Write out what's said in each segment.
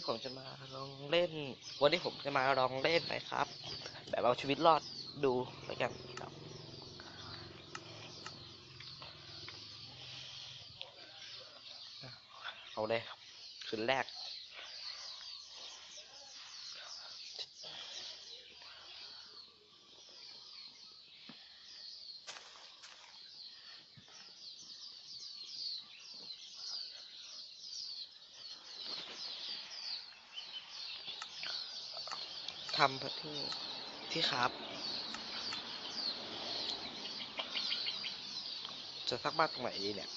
นี้ผมจะมาลองเล่น วันนี้ผมจะมาลองเล่นนะครับ แบบเอาชีวิตรอดดูแล้วกันครับเอาเลยคืนแรก ทำที่ที่ครับจะสักบ้านตรงไหนดีเนี่ย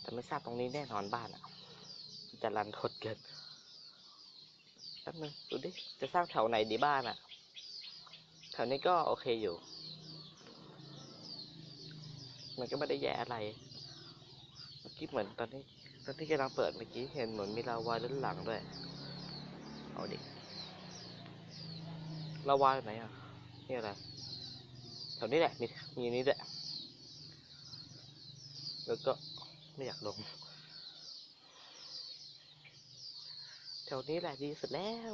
แต่ไม่ทราบตรงนี้แน่นอนบ้านอะ จะรันทดเกินแป๊บนึงดูดิ จะสร้างแถวไหนดีบ้านอะ แถวนี้ก็โอเคอยู่ มันก็ไม่ได้แย่อะไร เมื่อกี้เหมือนตอนนี้ ตอนที่กำลังเปิดเมื่อกี้เห็นเหมือนมีลาวาด้านหลังด้วย เอาดิลาวายไหนอะ นี่อะไร แถวนี้แหละ มี มีนี้ด้วยแล้วก็ไม่อยากลง แถวนี้แหละดีสุดแล้ว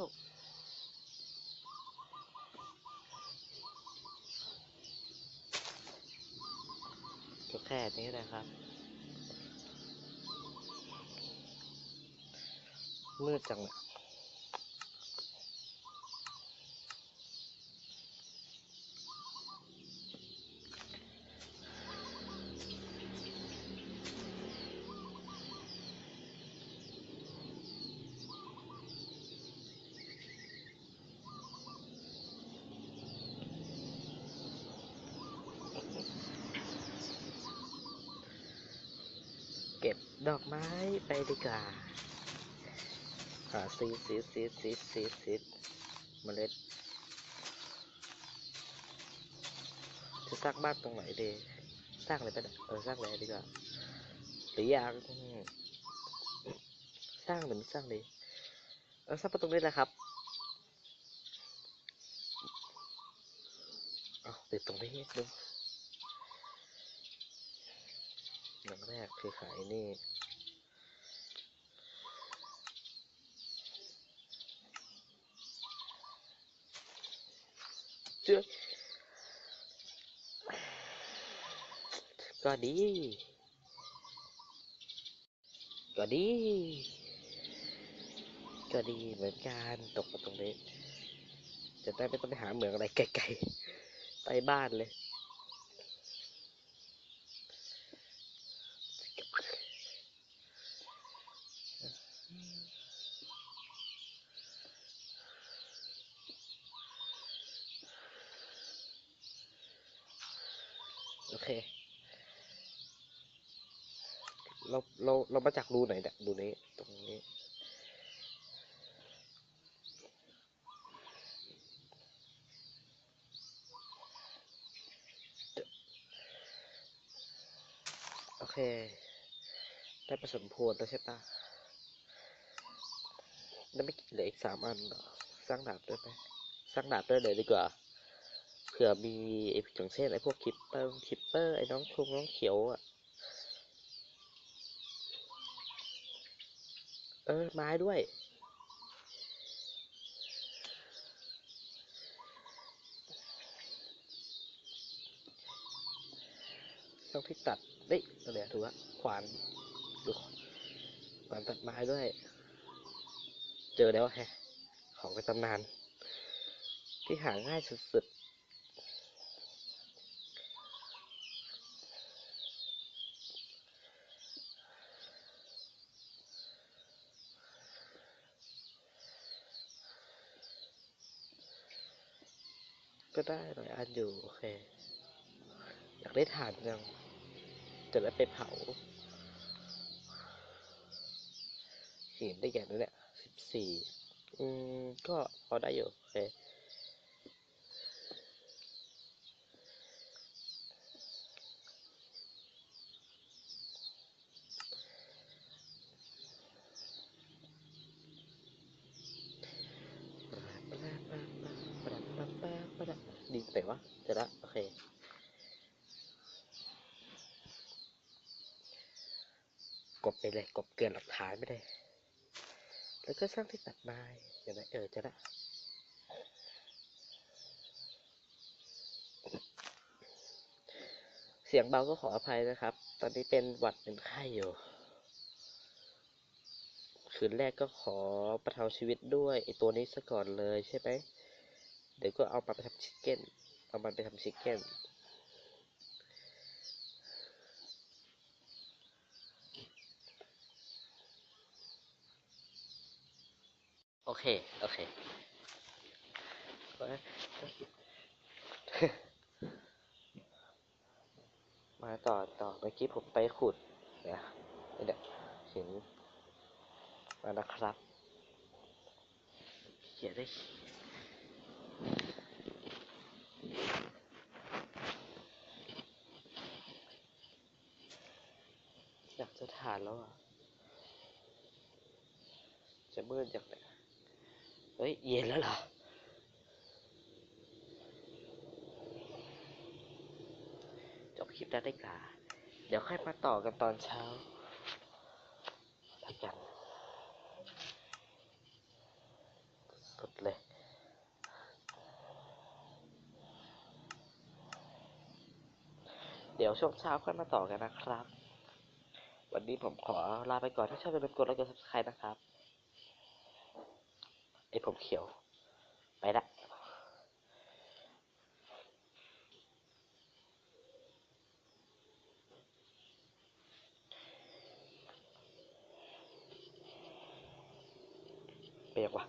ก็แค่นี้แหละครับ มืดจังเลย เก็บดอกไม้ไปดีกว่าหาซีซีซีซีซีซีเมล็ด จะสร้างบ้านตรงไหนดี สร้างเลยไปะเนี่ยเออสร้างเลยดีกว่าหรืออยากสร้างหรือไม่สร้างดีเออสร้างประตูนี้แหละครับเอาติดตรงนี้ดู อย่างแรกคือขายนี่เจ้าก็ดี ก็ดี ก็ดีเหมือนกันตกมาตรงนี้ จะได้ไม่ต้องไปหาเหมืองอะไรไกลๆใต้บ้านเลย โอเค เราเราเรามาจากรูไหนเนี่ยรูนี้ตรงนี้ โอเค ได้ผสมพวนแล้วใช่ปะแล้วไม่เหลืออีกสามอันเหรอสร้างดาบด้วยไหมสร้างดาบด้วยเลยดีกว่า เผื่อมีไอ้อย่างเช่นไอ้พวกคิปเปอร์คิปเปอร์ไอ้น้องทุงน้องเขียวอะเออไม้ด้วย ต้องที่ตัดเฮ้ยอะไรอะถูกละขวานดูขวานตัดไม้ด้วย เจอแล้วแฮะ ของในตำนาน ที่หาง่ายสุดๆ ก็ได้หลายอันอยู่โอเค อยากได้ถ่านจังจะได้ไปเผาหินได้แก่นี้แหละสิบสี่อืม ก็พอได้อยู่โอเค ร ไม่ ได้ดีไหนวะเจอละโอเค กบไปเลยกบเกลือนหลักฐานไม่ได้ แล้วก็ช่างที่ตัดไม้เดี๋ยวนะเออเจอละเสียงเบาก็ขออภัยนะครับ ตอนนี้เป็นหวัดเป็นไข้อยู่ คืนแรกก็ขอประทังชีวิตด้วยไอตัวนี้ซะก่อนเลยใช่ไหม เดี๋ยวก็เอามาไปทำชิคเก้น เอามันไปทำชิคเก้น โอเค โอเค มาต่อต่อเมื่อกี้ผมไปขุดเนี่ยเนี่ยหินมานะครับเขียนได้ อยาก จะทานแล้วอะ จะมืดจากไหนเฮ้ย เย็นแล้วเหรอ จบคลิปแล้วได้กา เดี๋ยวค่อยมาต่อกันตอนเช้าแล้วกัน สุดเลยเดี๋ยวช่วงเช้าค่อยมาต่อกันนะครับ วันนี้ผมขอลาไปก่อน ถ้าชอบอย่าลืมกดไลค์กด subscribe นะครับ ไอผมเขียว ไปละไปยังวะ